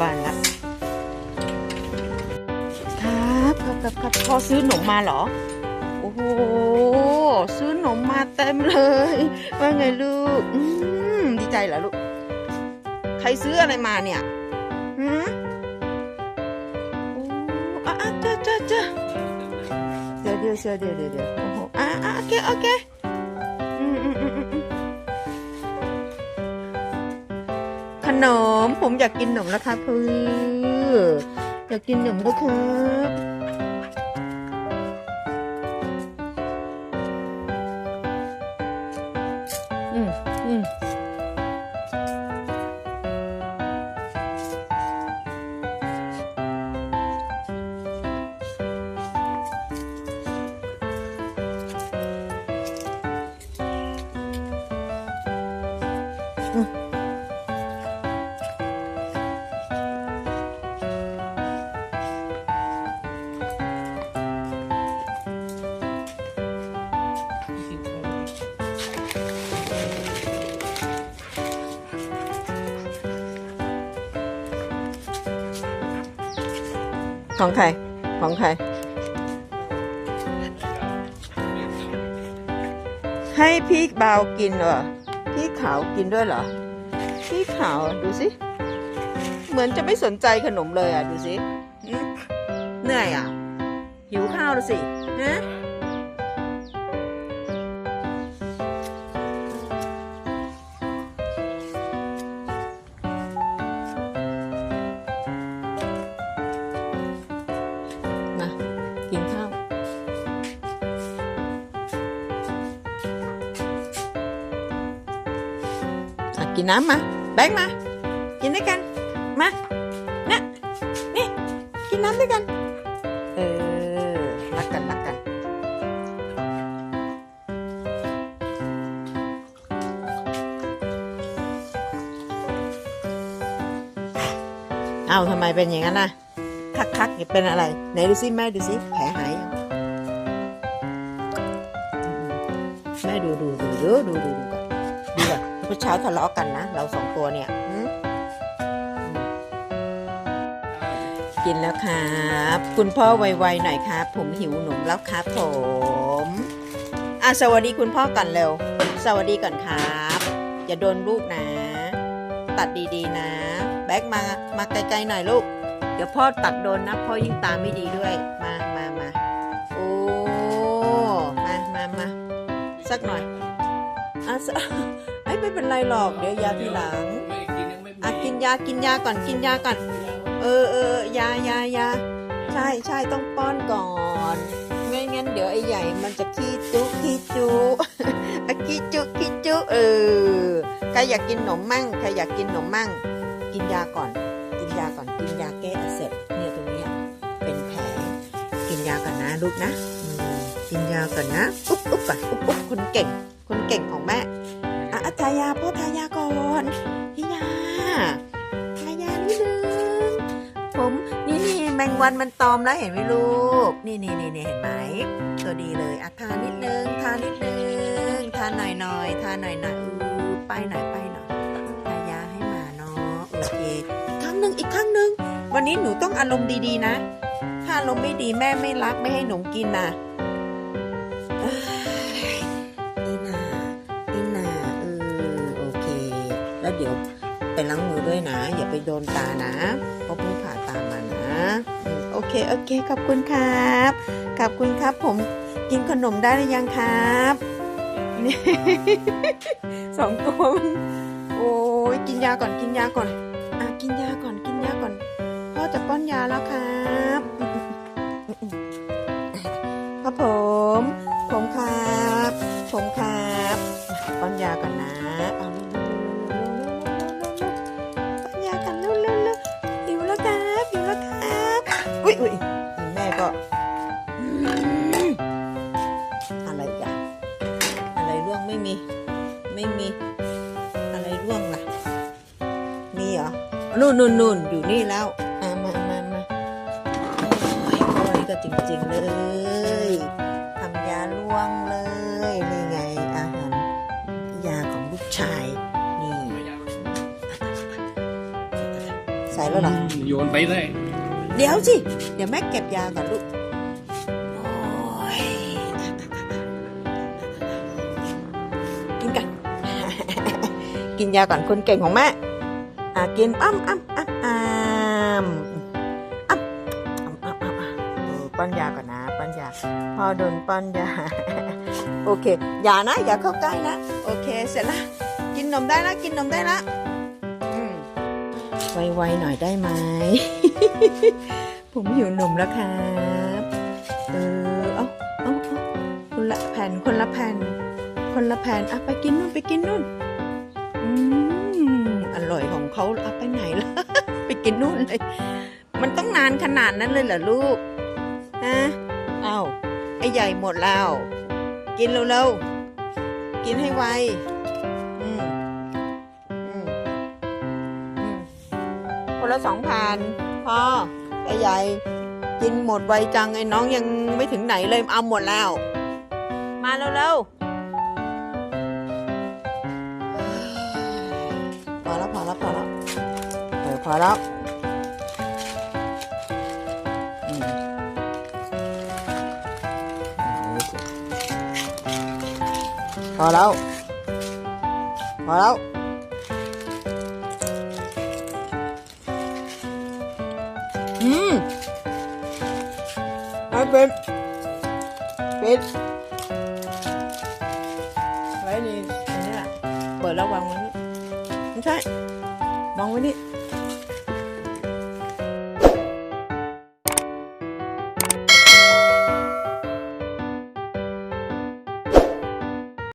บ้านละครับครับครับพ่อซื้อหนมมาเหรอ โอ้โห ซื้อหนมมาเต็มเลย ว่าไงลูก อืม ดีใจเหรอลูก ใครซื้ออะไรมาเนี่ยหืมโอ้อะอะเจ้าเจ้าเจ้าเดี๋ยวเดี๋ยวเดี๋ยวเดี๋ยวเดี๋ยวโอ้โหอะอะโอเค โอเค นม ผมอยากกินขนมแล้วครับพี่อยากกินขนมแล้วครับอืมอืม ของใคร ของใคร ให้พี่เบากินเหรอ พี่ขาวกินด้วยเหรอ พี่ขาวดูสิ เหมือนจะไม่สนใจขนมเลยอะ ดูสิ เหนื่อยอะ หิวข้าวแล้วสิ ฮะ กินน้ำมาแบงค์มา กินด้วยกัน มาเนี่ยนี่ กินน้ำด้วยกัน เออ รักกันรักกัน เอาทำไมเป็นอย่างนั้นน่ะ คักคักเป็นอะไร ไหนดูสิแม่ดูสิแผลหายยังแม่ดูดูดูดูดูดูดูดู เมื่อเช้าทะเลาะกันนะ เราสองตัวเนี่ยกินแล้วครับ คุณพ่อไวๆหน่อยครับ ผมหิวหนมแล้วครับผมอะสวัสดีคุณพ่อก่อนเร็ว สวัสดีก่อนครับ อย่าโดนลูกนะ ตัดดีๆนะ แบกมามาไกลๆหน่อยลูก เดี๋ยวพ่อตัดโดนนะพ่อยิ่งตาไม่ดีด้วยมามามาโอ้มามามาสักหน่อยอะส ไอ้ยไม่เป็นไรหรอก เดี๋ยวยาทีหลังไม่กินยังไม่มีอะกินยากินยาก่อนกินยาก่อนเออเออยายายาใช่ใช่ต้องป้อนก่อนไม่งั้นเดี๋ยวไอ้ใหญ่มันจะขี้จุขี้จุอะขี้จุขี้จุเออใครอยากกินขนมมั่งใครอยากกินขนมมั่ง กินยาก่อน กินยาก่อนกินยาแก้อักเสบเนี่ยตรงเนี้ยเป็นแผลกินยาก่อนนะลูกนะอืมกินยาก่อนนะอุ๊บอุ๊บก่อนอุ๊บอุ๊บคนเก่งคนเก่งของแม่อะอะ ทายาพ่อทายาก่อนพี่ยาทายานิดนึงผมนี่นี่แมงวันมันตอมแล้วเห็นไหมลูก นี่นี่นี่เห็นไหมตัวดีเลยอะทานิดนึงทานิดนึงทาหน่อยหน่อยทาหน่อยหน่อยอือไปหน่อยไปหน่อยทายาให้หมาเนาะโอเคครั้งหนึ่งอีกครั้งหนึ่งวันนี้หนูต้องอารมณ์ดีๆนะ ถ้าอารมณ์ไม่ดีแม่ไม่รักไม่ให้หนมกินนะ เดี๋ยวไปล้างมือด้วยนะ อย่าไปโดนตานะเพราะเพิ่งผ่าตามานะ โอเค โอเค ขอบคุณครับ ขอบคุณครับ ผมกินขนมได้หรือยังครับนี่สองตัวมันโอ้ยกินยาก่อนกินยาก่อนอะกินยาก่อนกินยาก่อนพ่อจะป้อนยาแล้วครับครับผม ผมครับ ผมครับป้อนยาก่อนนะ ม่มีไม่มีอะไรร่วงล่ะ มีเหรอนู่นนู่นนู่นอยู่นี่แล้วอะมามามาโอ้ยโอ้ยก็จริง ๆ เลยทำยาล่วงเลยนี่ไงอาหารยาของลูกชายนี่สใส่แล้วเหรอโยนไปเลย เดี๋ยวสิ เดี๋ยวแม่เก็บยาก่อนลูก กินยาก่อนคนเก่งของแม่อ่ากินอ้ำอ้ำอ้ำอ้ำอ้ำป้อนยาก่อนนะป้อนยาพ่อโดนป้อนยาโอเค อย่านะ อย่าเข้าใกล้นะ โอเค เสร็จละกินนมได้ละกินนมได้ละไวๆหน่อยได้ไหม ผมหิวนมแล้วครับ เออ เอาเอาคนละแผ่น คนละแผ่น คนละแผ่นอะไปกินนู่นไปกินนู่น เขาเอาไปไหนล่ะไปกินนู่นเลย มันต้องนานขนาดนั้นเลยเหรอลูกฮะเอาไอ้ใหญ่หมดแล้ว กินเร็วๆกินให้ไวอืมอืมอืมคนละสองพันพอไอ้ใหญ่กินหมดไวจังไอ้น้องยังไม่ถึงไหนเลยเอาหมดแล้ว มาเร็วๆ แล้วพอแล้วพอแล้วเออพอแล้วอืมพอแล้วพอแล้วอืมไม่เป็นปิดไว้นี่อันนี้แหละเปิดแล้ววางไว้นี่ไม่ใช่ 王文丽